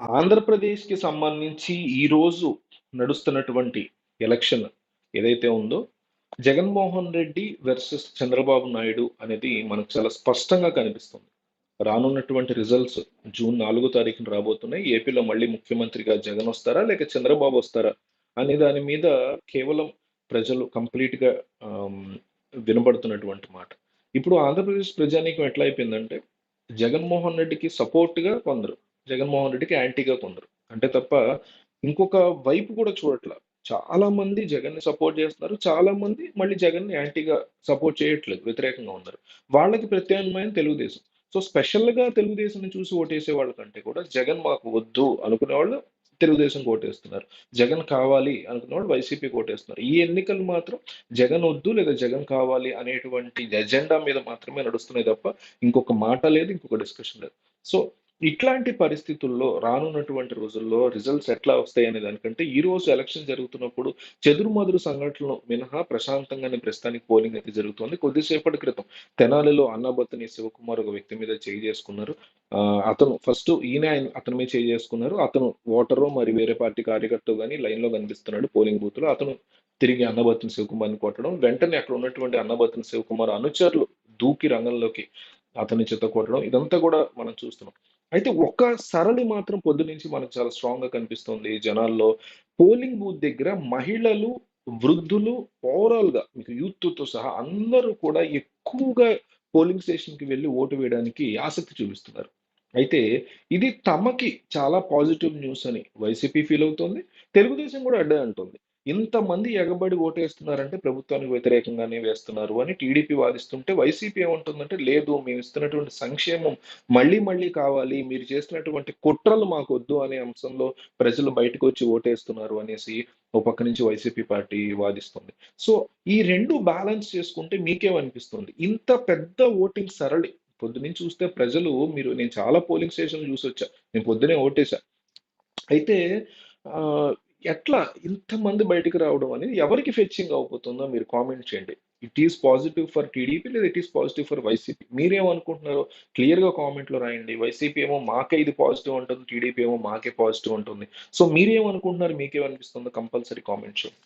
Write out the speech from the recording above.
ఆంధ్రప్రదేశ్‌కి సంబంధించి ఈరోజు నడుస్తున్నటువంటి ఎలక్షన్ ఏదైతే ఉందో, జగన్మోహన్ రెడ్డి వర్సెస్ చంద్రబాబు నాయుడు అనేది మనకు చాలా స్పష్టంగా కనిపిస్తుంది. రానున్నటువంటి రిజల్ట్స్ జూన్ నాలుగో తారీఖున రాబోతున్నాయి. ఏపీలో మళ్ళీ ముఖ్యమంత్రిగా జగన్ వస్తారా? లేక చంద్రబాబు వస్తారా? అనే దాని మీద కేవలం ప్రజలు కంప్లీట్‌గా వినబడుతున్నటువంటి మాట. ఇప్పుడు ఆంధ్రప్రదేశ్ ప్రజానీకం ఎట్లా అయిపోయిందంటే, జగన్మోహన్ రెడ్డికి సపోర్ట్‌గా కొందరు, జగన్మోహన్ రెడ్డికి యాంటీగా కొందరు. అంటే తప్ప ఇంకొక వైపు కూడా చూడట్ల. చాలా మంది జగన్ని సపోర్ట్ చేస్తున్నారు. చాలా మంది మళ్ళీ జగన్ని యాంటీగా సపోర్ట్ చేయట్లేదు. వ్యతిరేకంగా ఉన్నారు. వాళ్ళకి ప్రత్యామ్నాయం తెలుగుదేశం. సో, స్పెషల్‌గా తెలుగుదేశం చూసి ఓటేసే వాళ్ళకంటే కూడా జగన్ మాకు వద్దు అనుకునేవాళ్ళు తెలుగుదేశం ఓటేస్తున్నారు. జగన్ కావాలి అనుకున్నవాళ్ళు వైసీపీ ఓటేస్తున్నారు. ఈ ఎన్నికలు మాత్రం జగన్ వద్దు లేదా జగన్ కావాలి అనేటువంటి ఎజెండా మీద మాత్రమే నడుస్తున్నాయి తప్ప ఇంకొక మాట లేదు. ఇంకొక డిస్కషన్ లేదు. సో, ఇట్లాంటి పరిస్థితుల్లో రానున్నటువంటి రోజుల్లో రిజల్ట్స్ ఎట్లా వస్తాయనే దానికంటే ఈ రోజు ఎలక్షన్ జరుగుతున్నప్పుడు చెదురుమదురు సంఘటనలు మినహా ప్రశాంతంగానే ప్రస్తుతానికి పోలింగ్ అయితే జరుగుతుంది కొద్దిసేపటి క్రితం తెనాలిలో అన్నాబత్తుని శివకుమార్ ఒక వ్యక్తి మీద చేయి చేసుకున్నారు. అతను ఫస్ట్ ఈయనే ఆయన అతని మీద చేయి చేసుకున్నారు. అతను ఓటరు మరి వేరే పార్టీ కార్యకర్తం కానీ లైన్ లైన్‌లో కనిపిస్తున్నాడు పోలింగ్ బూత్లో అతను తిరిగి అన్నబత్తిని శివకుమార్‌ని కొట్టడం, వెంటనే అక్కడ ఉన్నటువంటి అన్నబత్తిని శివకుమార్ అనుచరులు దూకి రంగంలోకి అతని చెత్త కొట్టడం ఇదంతా కూడా మనం చూస్తున్నాం. అయితే ఒక్క సరళి మాత్రం పొద్దున్నుంచి మనకు చాలా స్ట్రాంగ్‌గా కనిపిస్తుంది జనాల్లో. పోలింగ్ బూత్ దగ్గర మహిళలు, వృద్ధులు ఓవరాల్‌గా మీకు యూత్‌తో సహా అందరూ కూడా ఎక్కువగా పోలింగ్ స్టేషన్‌కి వెళ్ళి ఓటు వేయడానికి ఆసక్తి చూపిస్తున్నారు. అయితే ఇది తమకి చాలా పాజిటివ్ న్యూస్ అని వైసీపీ ఫీల్ అవుతుంది తెలుగుదేశం కూడా అడ్డే అంటోంది. ఇంతమంది ఎగబడి ఓటేస్తున్నారంటే ప్రభుత్వానికి వ్యతిరేకంగానే వేస్తున్నారు అని టీడీపీ వాదిస్తుంటే వైసీపీ ఏమంటుందంటే లేదు మేము ఇస్తున్నటువంటి సంక్షేమం మళ్ళీ మళ్ళీ కావాలి. మీరు చేస్తున్నటువంటి కుట్రలు మాకు వద్దు అనే అంశంలో ప్రజలు బయటకొచ్చి ఓటేస్తున్నారు అనేసి ఓ పక్క నుంచి వైసీపీ పార్టీ వాదిస్తుంది. సో, ఈ రెండు బ్యాలెన్స్ చేసుకుంటే మీకేమనిపిస్తుంది? ఇంత పెద్ద ఓటింగ్ సరళి పొద్దున్నే చూస్తే ప్రజలు మీరు నేను చాలా పోలింగ్ స్టేషన్‌లు చూసొచ్చా. నేను పొద్దున్నే ఓటేసా. అయితే ఎట్లా ఇంతమంది బయటకు రావడం అనేది ఎవరికి ఫెచ్చింగ్ అవ్వబోతుందో మీరు కామెంట్ చేయండి. It is positive for TDP లేదా it is positive for YCP. మీరేమనుకుంటున్నారో క్లియర్‌గా కామెంట్‌లో రాయండి. వైసీపీ ఏమో మాకే ఇది పాజిటివ్ ఉంటుంది టీడీపీ ఏమో మాకే పాజిటివ్ ఉంటుంది సో, మీరేమనుకుంటున్నారు? మీకేమనిపిస్తుందో కంపల్సరీ కామెంట్ చేయండి.